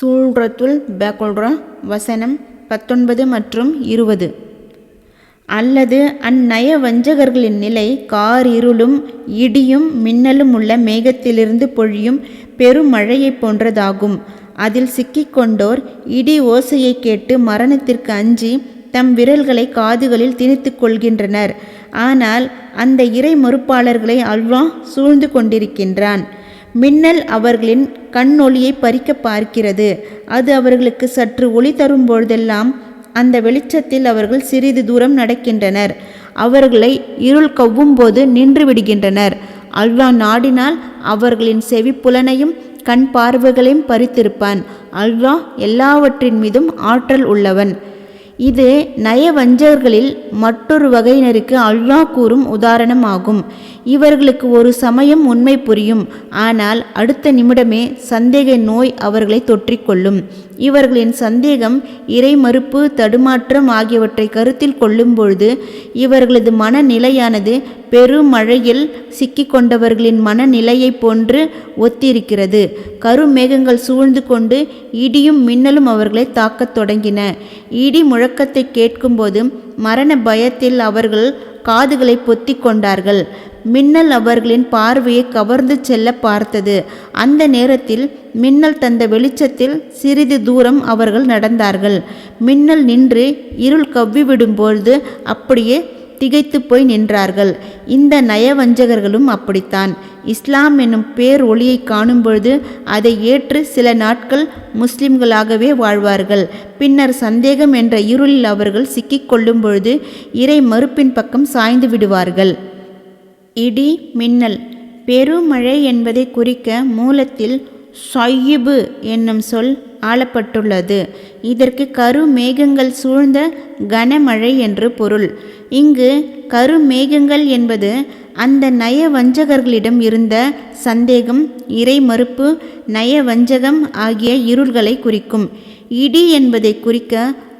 சூழ்றத்துல் பக்ரா வசனம் பத்தொன்பது மற்றும் இருபது. அல்லது அந்நய வஞ்சகர்களின் நிலை காரிருளும் இடியும் மின்னலும் உள்ள மேகத்திலிருந்து பொழியும் பெருமழையைப் போன்றதாகும். அதில் சிக்கிக்கொண்டோர் இடி ஓசையைக் கேட்டு மரணத்திற்கு அஞ்சி தம் விரல்களை காதுகளில் திணித்து கொள்கின்றனர். ஆனால் அந்த இறை மறுப்பாளர்களை அல்வா சூழ்ந்து கொண்டிருக்கின்றான். மின்னல் அவர்களின் கண்ணொளியை பறிக்க பார்க்கிறது. அது அவர்களுக்கு சற்று ஒளி தரும் பொழுதெல்லாம் அந்த வெளிச்சத்தில் அவர்கள் சிறிது தூரம் நடக்கின்றனர். அவர்களை இருள் கவ்வும் போது நின்று விடுகின்றனர். அல்வா நாடினால் அவர்களின் செவிப்புலனையும் கண் பார்வைகளையும் பறித்திருப்பான். அல்வா எல்லாவற்றின் மீதும் ஆற்றல் உள்ளவன். இது நயவஞ்சகர்களில் மற்றொரு வகையினருக்கு அல்வா கூறும் உதாரணமாகும். இவர்களுக்கு ஒரு சமயம் உண்மை புரியும். ஆனால் அடுத்த நிமிடமே சந்தேக நோய் அவர்களை தொற்றிக்கொள்ளும். இவர்களின் சந்தேகம் இறை மறுப்பு தடுமாற்றம் ஆகியவற்றை கருத்தில் கொள்ளும்பொழுது இவர்களது மனநிலையானது பெருமழையில் சிக்கிக்கொண்டவர்களின் மனநிலையைப் போன்று ஒத்திருக்கிறது. கருமேகங்கள் சூழ்ந்து கொண்டு இடியும் மின்னலும் அவர்களை தாக்கத் தொடங்கின. இடி முழக்கத்தை கேட்கும்போது மரண பயத்தில் அவர்கள் காதுகளை பொத்தி கொண்டார்கள். மின்னல் அவர்களின் பார்வையை கவர்ந்து செல்ல பார்த்தது. அந்த நேரத்தில் மின்னல் தந்த வெளிச்சத்தில் சிறிது தூரம் அவர்கள் நடந்தார்கள். மின்னல் நின்று இருள் கவ்விவிடும்பொழுது அப்படியே திகைத்து போய் நின்றார்கள். இந்த நயவஞ்சகர்களும் அப்படித்தான். இஸ்லாம் என்னும் பேர் ஒளியை காணும்பொழுது அதை ஏற்று சில நாட்கள் முஸ்லிம்களாகவே வாழ்வார்கள். பின்னர் சந்தேகம் என்ற இருளில் அவர்கள் சிக்கிக்கொள்ளும் பொழுது இறை மறுப்பின் பக்கம் சாய்ந்து விடுவார்கள். இடி மின்னல். பெருமழை என்பதை குறிக்க மூலத்தில் சொய்யிபு என்னும் சொல் ஆளப்பட்டுள்ளது. இதற்கு கருமேகங்கள் சூழ்ந்த கனமழை என்று பொருள். இங்கு கருமேகங்கள் என்பது அந்த நயவஞ்சகர்களிடம் இருந்த சந்தேகம் இறை மறுப்பு நயவஞ்சகம் ஆகிய இருள்களை குறிக்கும். இடி என்பதை குறிக்க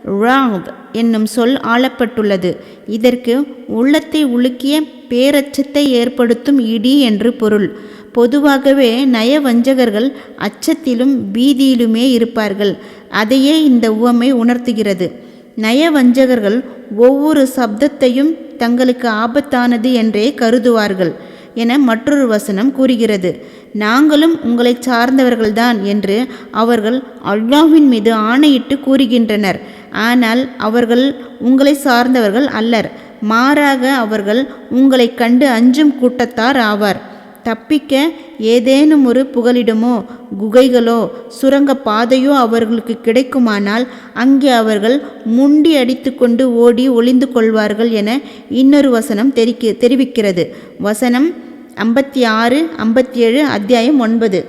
ராங் என்னும் சொல் ஆளப்பட்டுள்ளது. இதற்கு உள்ளத்தை உலுக்கிய பேரச்சத்தை ஏற்படுத்தும் இடி என்று பொருள். பொதுவாகவே நயவஞ்சகர்கள் அச்சத்திலும் பீதியிலுமே இருப்பார்கள். அதையே இந்த உவமை உணர்த்துகிறது. நயவஞ்சகர்கள் ஒவ்வொரு சப்தத்தையும் தங்களுக்கு ஆபத்தானது என்றே கருதுவார்கள் என மற்றொரு வசனம் கூறுகிறது. நாங்களும் உங்களை சார்ந்தவர்கள்தான் என்று அவர்கள் அல்லாஹின் மீது ஆணையிட்டு கூறுகின்றனர். ஆனால் அவர்கள் உங்களை சார்ந்தவர்கள் அல்லர். மாறாக அவர்கள் உங்களை கண்டு அஞ்சும் கூட்டத்தார் ஆவார். தப்பிக்க ஏதேனும் ஒரு புகலிடமோ குகைகளோ சுரங்க பாதையோ அவர்களுக்கு கிடைக்குமானால் அங்கே அவர்கள் முண்டி அடித்துக்கொண்டு ஓடி ஒளிந்து கொள்வார்கள் என இன்னொரு வசனம் தெரிக்க தெரிவிக்கிறது. வசனம் ஐம்பத்தி ஆறு ஐம்பத்தி ஏழு அத்தியாயம் ஒன்பது.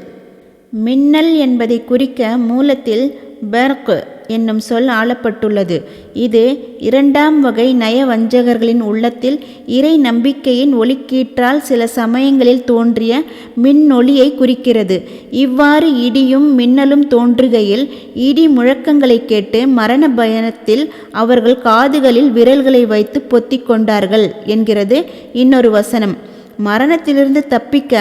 மின்னல் என்பதை குறிக்க மூலத்தில் பெர்க் என்னும் சொல் ஆளப்பட்டுள்ளது. இது இரண்டாம் வகை நயவஞ்சகர்களின் உள்ளத்தில் இறை நம்பிக்கையின் ஒளிக்கீற்றால் சில சமயங்களில் தோன்றிய மின்னொலியை குறிக்கிறது. இவ்வாறு இடியும் மின்னலும் தோன்றுகையில் இடி முழக்கங்களை கேட்டு மரண பயணத்தில் அவர்கள் காதுகளில் விரல்களை வைத்து பொத்திக் கொண்டார்கள் என்கிறது இன்னொரு வசனம். மரணத்திலிருந்து தப்பிக்க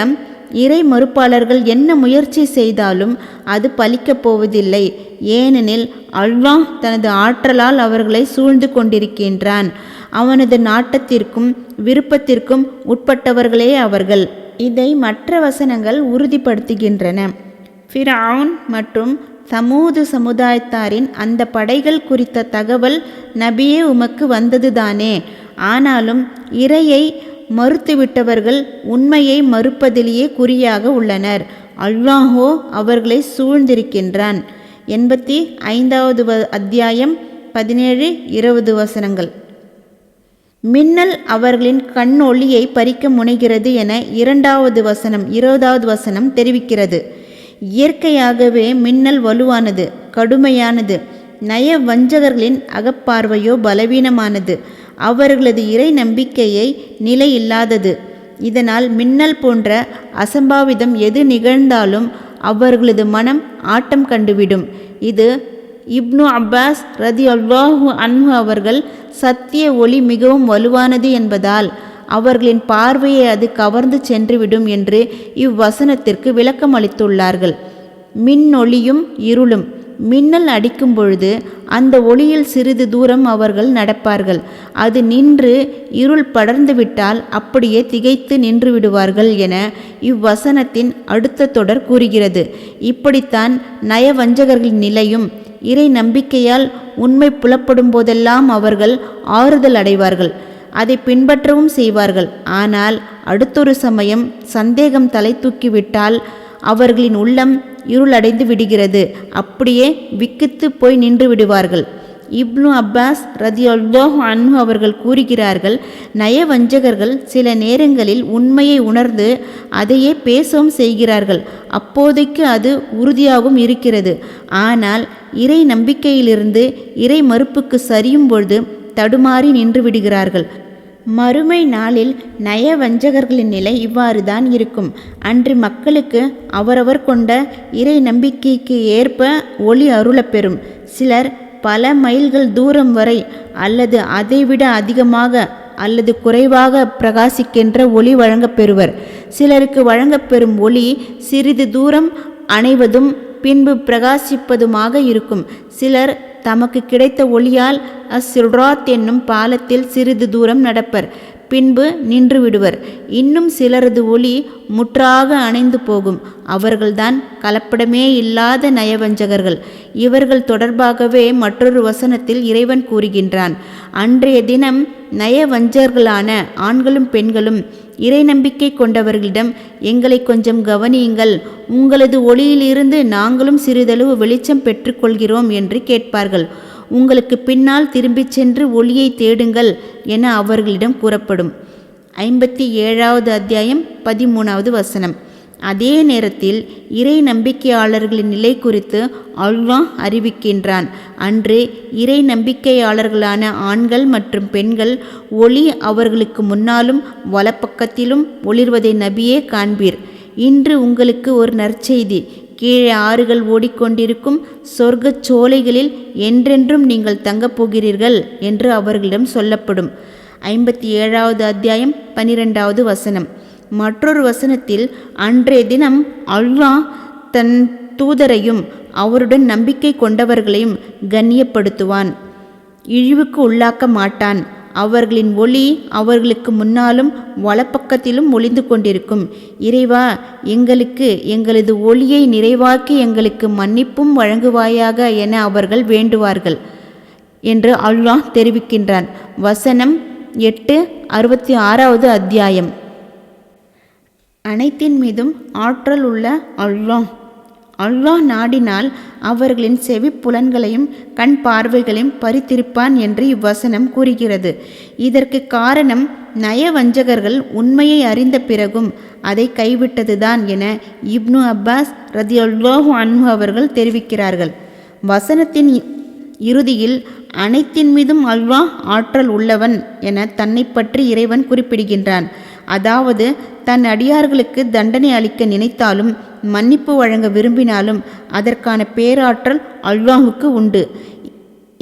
இறை மறுப்பாளர்கள் என்ன முயற்சி செய்தாலும் அது பலிக்கப் போவதில்லை. ஏனெனில் அல்வாஹ் தனது ஆற்றலால் அவர்களை சூழ்ந்து கொண்டிருக்கின்றான். அவனது நாட்டத்திற்கும் விருப்பத்திற்கும் உட்பட்டவர்களே அவர்கள். இதை மற்ற வசனங்கள் உறுதிப்படுத்துகின்றன. ஃபிரவுன் மற்றும் சமூது சமுதாயத்தாரின் அந்த படைகள் குறித்த தகவல் நபியே உமக்கு வந்ததுதானே. ஆனாலும் இறையை மறுத்துவிட்டவர்கள் உண்மையை மறுப்பதிலேயே குறியாக உள்ளனர். அல்லாஹோ அவர்களை சூழ்ந்திருக்கின்றான். எண்பத்தி ஐந்தாவது வ அத்தியாயம் பதினேழு இருபது வசனங்கள். மின்னல் அவர்களின் கண் ஒளியை பறிக்க முனைகிறது என இரண்டாவது வசனம் இருபதாவது வசனம் தெரிவிக்கிறது. இயற்கையாகவே மின்னல் வலுவானது கடுமையானது நய வஞ்சகர்களின் அகப்பார்வையோ பலவீனமானது. அவர்களது இறை நம்பிக்கையை நிலையில்லாதது. இதனால் மின்னல் போன்ற அசம்பாவிதம் எது நிகழ்ந்தாலும் அவர்களது மனம் ஆட்டம் கண்டுவிடும். இது இப்னு அப்பாஸ் ரதி அல்வாஹு அன்ஹு அவர்கள் சத்திய ஒளி மிகவும் வலுவானது என்பதால் அவர்களின் பார்வையை அது கவர்ந்து சென்றுவிடும் என்று இவ்வசனத்திற்கு விளக்கம் அளித்துள்ளார்கள் மின்னொளியும் இருளும். மின்னல் அடிக்கும் பொழுது அந்த ஒளியில் சிறிது தூரம் அவர்கள் நடப்பார்கள். அது நின்று இருள் படர்ந்துவிட்டால் அப்படியே திகைத்து நின்று விடுவார்கள் என இவ்வசனத்தின் அடுத்த தொடர் கூறுகிறது. இப்படித்தான் நயவஞ்சகர்களின் நிலையும் இறை நம்பிக்கையால் உண்மை புலப்படும் போதெல்லாம் அவர்கள் ஆறுதல் அடைவார்கள். அதை பின்பற்றவும் செய்வார்கள். ஆனால் அடுத்தொரு சமயம் சந்தேகம் தலை தூக்கிவிட்டால் அவர்களின் உள்ளம் இருளடைந்து விடுகிறது. அப்படியே விக்கித்து போய் நின்று விடுவார்கள். இப்னு அப்பாஸ் ரதியுல்லாஹு அன்ஹு அவர்கள் கூறுகிறார்கள் நயவஞ்சகர்கள் சில நேரங்களில் உண்மையை உணர்ந்து அதையே பேசவும் செய்கிறார்கள். அப்போதைக்கு அது உறுதியாகவும் இருக்கிறது. ஆனால் இறை நம்பிக்கையிலிருந்து இறை மறுப்புக்கு சரியும் பொழுது தடுமாறி நின்று விடுகிறார்கள். மறுமை நாளில் நயவஞ்சகர்களின் நிலை இவ்வாறு தான் இருக்கும். அன்று மக்களுக்கு அவரவர் கொண்ட இறை நம்பிக்கைக்கு ஏற்ப ஒளி அருளப்பெறும். சிலர் பல மைல்கள் தூரம் வரை அல்லது அதைவிட அதிகமாக அல்லது குறைவாக பிரகாசிக்கின்ற ஒளி வழங்கப்பெறுவர் சிலருக்கு வழங்கப்பெறும் ஒளி சிறிது தூரம் அணைவதும் பின்பு பிரகாசிப்பதுமாக இருக்கும். சிலர் தமக்கு கிடைத்த ஒளியால் அஸ்ஸில்ராத் என்னும் பாலத்தில் சிறிது தூரம் நடப்பர். பின்பு நின்று விடுவர். இன்னும் சிலரது ஒளி முற்றாக அணைந்து போகும். அவர்கள்தான் கலப்படமே இல்லாத நயவஞ்சகர்கள். இவர்கள் தொடர்பாகவே மற்றொரு வசனத்தில் இறைவன் கூறுகின்றான். அன்றைய தினம் நயவஞ்சகர்களான ஆண்களும் பெண்களும் இறை நம்பிக்கை கொண்டவர்களிடம் எங்களை கொஞ்சம் கவனியுங்கள். உங்களது ஒளியிலிருந்து நாங்களும் சிறிதளவு வெளிச்சம் பெற்றுக்கொள்கிறோம் என்று கேட்பார்கள். உங்களுக்கு பின்னால் திரும்பிச் சென்று ஒளியை தேடுங்கள் என அவர்களிடம் கூறப்படும். ஐம்பத்தி ஏழாவது அத்தியாயம் பதிமூணாவது வசனம். அதே நேரத்தில் இறை நம்பிக்கையாளர்களின் நிலை குறித்து அல்வா அறிவிக்கின்றான். அன்று இறை நம்பிக்கையாளர்களான ஆண்கள் மற்றும் பெண்கள் ஒளி அவர்களுக்கு முன்னாலும் வலப்பக்கத்திலும் ஒளிர்வதை நபியே காண்பீர். இன்று உங்களுக்கு ஒரு நற்செய்தி. கீழே ஆறுகள் ஓடிக்கொண்டிருக்கும் சொர்க்கச் சோலைகளில் என்றென்றும் நீங்கள் தங்கப் போகிறீர்கள் என்று அவர்களிடம் சொல்லப்படும். ஐம்பத்தி ஏழாவது அத்தியாயம் பனிரெண்டாவது வசனம். மற்றொரு வசனத்தில் அன்றைய தினம் அல்லாஹ் தன் தூதரையும் அவருடன் நம்பிக்கை கொண்டவர்களையும் கண்ணியப்படுத்துவான். இழிவுக்கு உள்ளாக்க மாட்டான். அவர்களின் ஒளி அவர்களுக்கு முன்னாலும் வலப்பக்கத்திலும் ஒளிந்து கொண்டிருக்கும். இறைவா எங்களுக்கு எங்களது ஒளியை நிறைவாக்கி எங்களுக்கு மன்னிப்பும் வழங்குவாயாக என அவர்கள் வேண்டுவார்கள் என்று அல்லாஹ் தெரிவிக்கின்றான். வசனம் எட்டு அறுபத்தி ஆறாவது அத்தியாயம். அனைத்தின் மீதும் ஆற்றல் உள்ள அல்லாஹ். அல்லாஹ் நாடினால் அவர்களின் செவி புலன்களையும் கண் பார்வைகளையும் பறித்திருப்பான் என்று இவ்வசனம் கூறுகிறது. இதற்கு காரணம் நயவஞ்சகர்கள் உண்மையை அறிந்த பிறகும் அதை கைவிட்டதுதான் என இப்னு அப்பாஸ் ரதியுல்லாஹு அன்ஹு அவர்கள் தெரிவிக்கிறார்கள். வசனத்தின் இறுதியில் அனைத்தின் மீதும் அல்வா ஆற்றல் உள்ளவன் என தன்னை பற்றி இறைவன் குறிப்பிடுகின்றான். அதாவது தன் அடியார்களுக்கு தண்டனை அளிக்க நினைத்தாலும் மன்னிப்பு வழங்க விரும்பினாலும் அதற்கான பேராற்றல் அல்வாஹுக்கு உண்டு.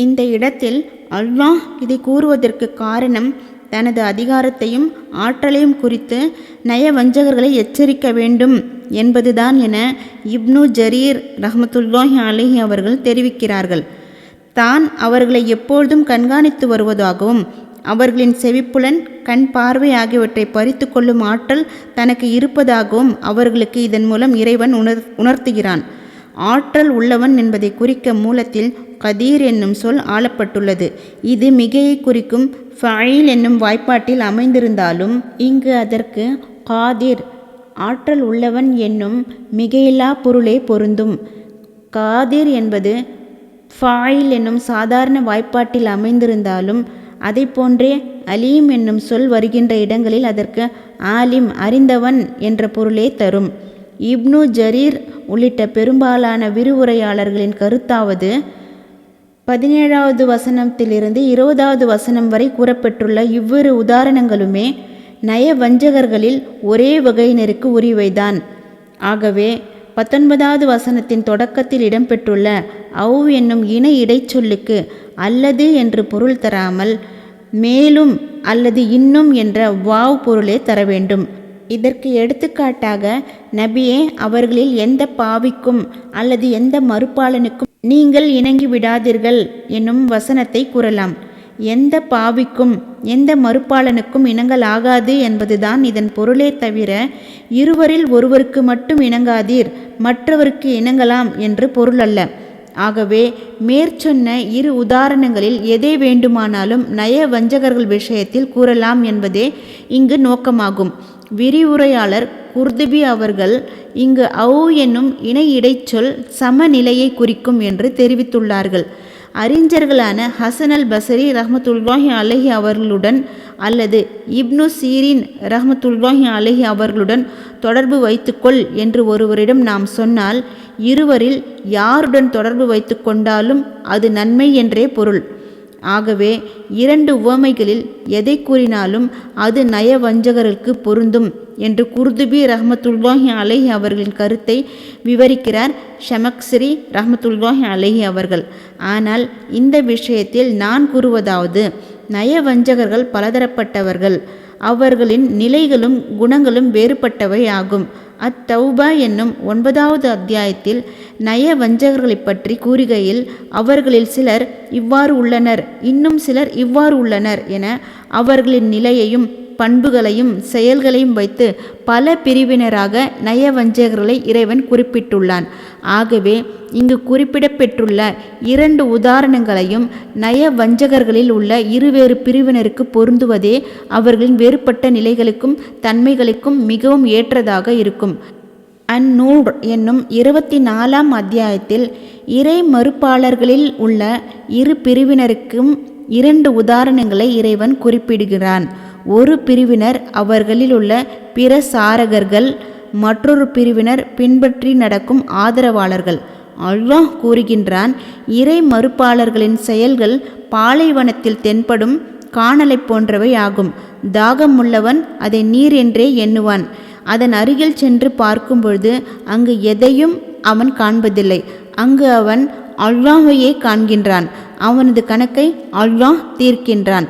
இந்த இடத்தில் அல்வாஹ் இதை கூறுவதற்கு காரணம் தனது அதிகாரத்தையும் ஆற்றலையும் குறித்து நயவஞ்சகர்களை எச்சரிக்க வேண்டும் என்பதுதான் என இப்னு ஜரீர் ரஹமத்துல்லாஹி அலிஹி அவர்கள் தெரிவிக்கிறார்கள். தான் அவர்களை எப்பொழுதும் கண்காணித்து வருவதாகவும் அவர்களின் செவிப்புலன் கண் பார்வை ஆகியவற்றை பறித்து கொள்ளும் ஆற்றல் தனக்கு இருப்பதாகவும் அவர்களுக்கு இதன் மூலம் இறைவன் உணர் உணர்த்துகிறான். ஆற்றல் உள்ளவன் என்பதை குறிக்க மூலத்தில் கதீர் என்னும் சொல் ஆளப்பட்டுள்ளது. இது மிகையை குறிக்கும் ஃபயில் என்னும் வாய்ப்பாட்டில் அமைந்திருந்தாலும் இங்கு அதற்கு காதிர் ஆற்றல் உள்ளவன் என்னும் மிகையில்லா பொருளே பொருந்தும். காதிர் என்பது ஃபாயில் என்னும் சாதாரண வாய்ப்பாட்டில் அமைந்திருந்தாலும் அதை போன்றே அலீம் என்னும் சொல் வருகின்ற இடங்களில் அதற்கு ஆலிம் அறிந்தவன் என்ற பொருளே தரும். இப்னு ஜரீர் உள்ளிட்ட பெரும்பாலான விரிவுரையாளர்களின் கருத்தாவது பதினேழாவது வசனத்திலிருந்து இருபதாவது வசனம் வரை கூறப்பட்டுள்ள இவ்விரு உதாரணங்களுமே நய வஞ்சகர்களில் ஒரே வகையினருக்கு உரிவைதான். ஆகவே பத்தொன்பதாவது வசனத்தின் தொடக்கத்தில் இடம்பெற்றுள்ள அவு என்னும் இன இடைச்சொல்லுக்கு அல்லது என்று பொருள் தராமல் மேலும் அல்லது இன்னும் என்ற வாவ் பொருளே தர வேண்டும். இதற்கு எடுத்துக்காட்டாக நபியே அவர்களில் எந்த பாவிக்கும் அல்லது எந்த மறுப்பாளனுக்கும் நீங்கள் இணங்கி விடாதீர்கள் என்னும் வசனத்தை கூறலாம். எந்த பாவிக்கும் எந்த மறுப்பாளனுக்கும் இணங்கலாகாது என்பதுதான் இதன் பொருளே தவிர இருவரில் ஒருவருக்கு மட்டும் இணங்காதீர் மற்றவருக்கு இணங்கலாம் என்று பொருள் அல்ல. ஆகவே மேற்சொன்ன இரு உதாரணங்களில் எதை வேண்டுமானாலும் நய வஞ்சகர்கள் விஷயத்தில் கூறலாம் என்பதே இங்கு நோக்கமாகும். விரிவுரையாளர் குர்துபி அவர்கள் இங்கு அவு என்னும் இணை இடைச்சொல் சமநிலையை குறிக்கும் என்று தெரிவித்துள்ளார்கள். அறிஞர்களான ஹசன் அல் பசரி ரஹமத்துல்லாஹி அலஹி அவர்களுடன் அல்லது இப்னு சீரின் ரஹமத்துல்லாஹி அலஹி அவர்களுடன் தொடர்பு வைத்துக்கொள் என்று ஒருவரிடம் நாம் சொன்னால் இருவரில் யாருடன் தொடர்பு வைத்து கொண்டாலும் அது நன்மை என்றே பொருள். ஆகவே இரண்டு உவமைகளில் எதை கூறினாலும் அது நயவஞ்சகர்களுக்கு பொருந்தும் என்று குர்துபி ரஹமத்துல்லாஹி அலஹி அவர்களின் கருத்தை விவரிக்கிறார் ஷமக்ஸ்ரி ரஹமத்துல்லாஹி அலஹி அவர்கள். ஆனால் இந்த விஷயத்தில் நான் கூறுவதாவது நயவஞ்சகர்கள் பலதரப்பட்டவர்கள். அவர்களின் நிலைகளும் குணங்களும் வேறுபட்டவை ஆகும். அத்தௌபா என்னும் ஒன்பதாவது அத்தியாயத்தில் நய வஞ்சகர்களைப் பற்றி கூறுகையில் அவர்களில் சிலர் இவ்வாறு உள்ளனர் இன்னும் சிலர் இவ்வாறு உள்ளனர் என அவர்களின் நிலையையும் பண்புகளையும் செயல்களையும் வைத்து பல பிரிவினராக நயவஞ்சகர்களை இறைவன் குறிப்பிட்டுள்ளான். ஆகவே இங்கு குறிப்பிடப்பெற்றுள்ள இரண்டு உதாரணங்களையும் நய வஞ்சகர்களில் உள்ள இருவேறு பிரிவினருக்கு பொருந்துவதே அவர்களின் வேறுபட்ட நிலைகளுக்கும் தன்மைகளுக்கும் மிகவும் ஏற்றதாக இருக்கும். அந்நூர் என்னும் இருபத்தி நாலாம் அத்தியாயத்தில் இறை மறுப்பாளர்களில் உள்ள இரு பிரிவினருக்கும் இரண்டு உதாரணங்களை இறைவன் குறிப்பிடுகிறான். ஒரு பிரிவினர் அவர்களில் உள்ள பிற சாரகர்கள் மற்றொரு பிரிவினர் பின்பற்றி நடக்கும் ஆதரவாளர்கள். அல்லாஹ் கூறுகின்றான் இறை மறுப்பாளர்களின் செயல்கள் பாலைவனத்தில் தென்படும் காணலை போன்றவை ஆகும். தாகம் உள்ளவன் அதை நீர் என்றே எண்ணுவான். அதன் அருகில் சென்று பார்க்கும்பொழுது அங்கு எதையும் அவன் காண்பதில்லை. அங்கு அவன் அல்லாஹையே காண்கின்றான். அவனது கணக்கை அல்லாஹ் தீர்க்கின்றான்.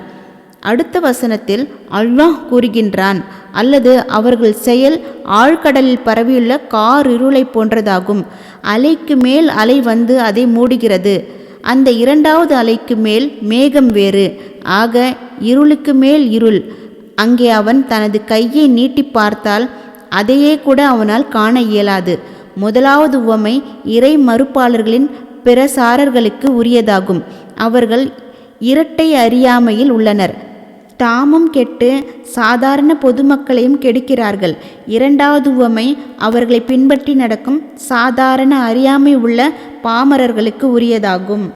அடுத்த வசனத்தில் அல்லாஹ் கூறுகின்றான் அல்லது அவர்கள் செயல் ஆழ்கடலில் பரவியுள்ள கார் இருளை போன்றதாகும். அலைக்கு மேல் அலை வந்து அதை மூடுகிறது. அந்த இரண்டாவது அலைக்கு மேல் மேகம் வேறு. ஆக இருளுக்கு மேல் இருள். அங்கே அவன் தனது கையை நீட்டி பார்த்தால் அதையே கூட அவனால் காண இயலாது. முதலாவது உவமை இறை மறுப்பாளர்களின் பிரசாரர்களுக்கு உரியதாகும். அவர்கள் இரட்டை அறியாமையில் உள்ளனர். தாமும் கெட்டு சாதாரண பொதுமக்களையும் கெடுக்கிறார்கள். இரண்டாவது உவமை அவர்களை பின்பற்றி நடக்கும் சாதாரண அறியாமை உள்ள பாமரர்களுக்கு உரியதாகும்.